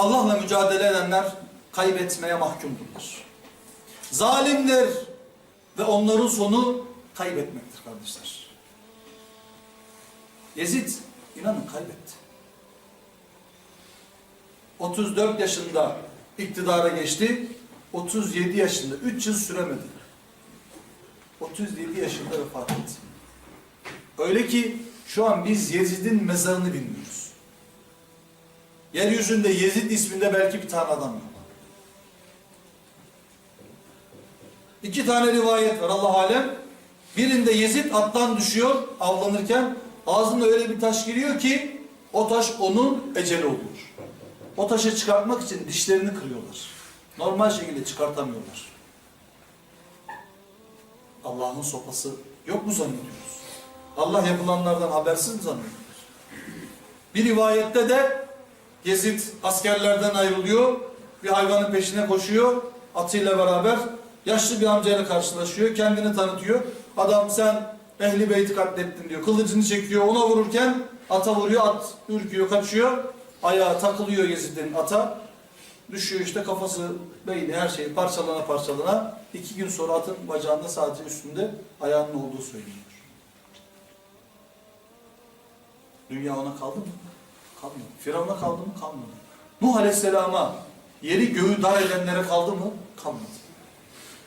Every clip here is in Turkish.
Allah'la mücadele edenler kaybetmeye mahkumdurlar. Zalimler ve onların sonu kaybetmektir kardeşler. Yezid inanın kaybetti. 34 yaşında iktidara geçti. 37 yaşında 3 yıl süremedi. 37 yaşında vefat etti. Öyle ki şu an biz Yezid'in mezarını bilmiyoruz. Yeryüzünde Yezid isminde belki bir tane adam yok. İki tane rivayet var Allah alem. Birinde Yezid attan düşüyor avlanırken ağzına öyle bir taş giriyor ki o taş onun eceli oluyor. O taşı çıkartmak için dişlerini kırıyorlar. Normal şekilde çıkartamıyorlar. Allah'ın sopası yok mu zannediyoruz? Allah yapılanlardan habersiz mi zannediyoruz? Bir rivayette de Yezid askerlerden ayrılıyor. Bir hayvanın peşine koşuyor. Atıyla beraber yaşlı bir amcayla karşılaşıyor. Kendini tanıtıyor. Adam sen ehli beyti katlettin diyor. Kılıcını çekiyor. Ona vururken ata vuruyor. At ürküyor, kaçıyor. Ayağı takılıyor Yezid'in ata. Düşüyor işte kafası, beyni her şey parçalana parçalana. İki gün sonra atın bacağında sadece üstünde ayağının olduğu söyleniyor. Dünya ona kaldı mı? Kalmadı. Firavun'a kaldı mı? Kalmadı. Nuh Aleyhisselam'a yeri göğü dar edenlere kaldı mı? Kalmadı.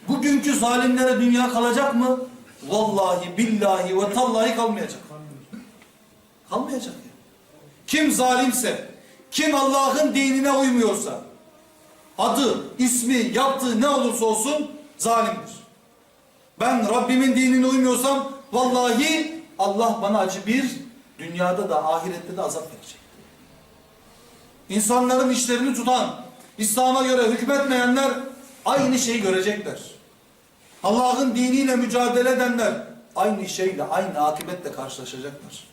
Bugünkü zalimlere dünya kalacak mı? Vallahi billahi ve tallahi kalmayacak. Kalmayacak ya. Kim zalimse, kim Allah'ın dinine uymuyorsa, adı, ismi, yaptığı ne olursa olsun zalimdir. Ben Rabbimin dinine uymuyorsam vallahi Allah bana acı bir dünyada da ahirette de azap verecek. İnsanların işlerini tutan, İslam'a göre hükmetmeyenler aynı şeyi görecekler. Allah'ın diniyle mücadele edenler aynı şeyle, aynı akibetle karşılaşacaklar.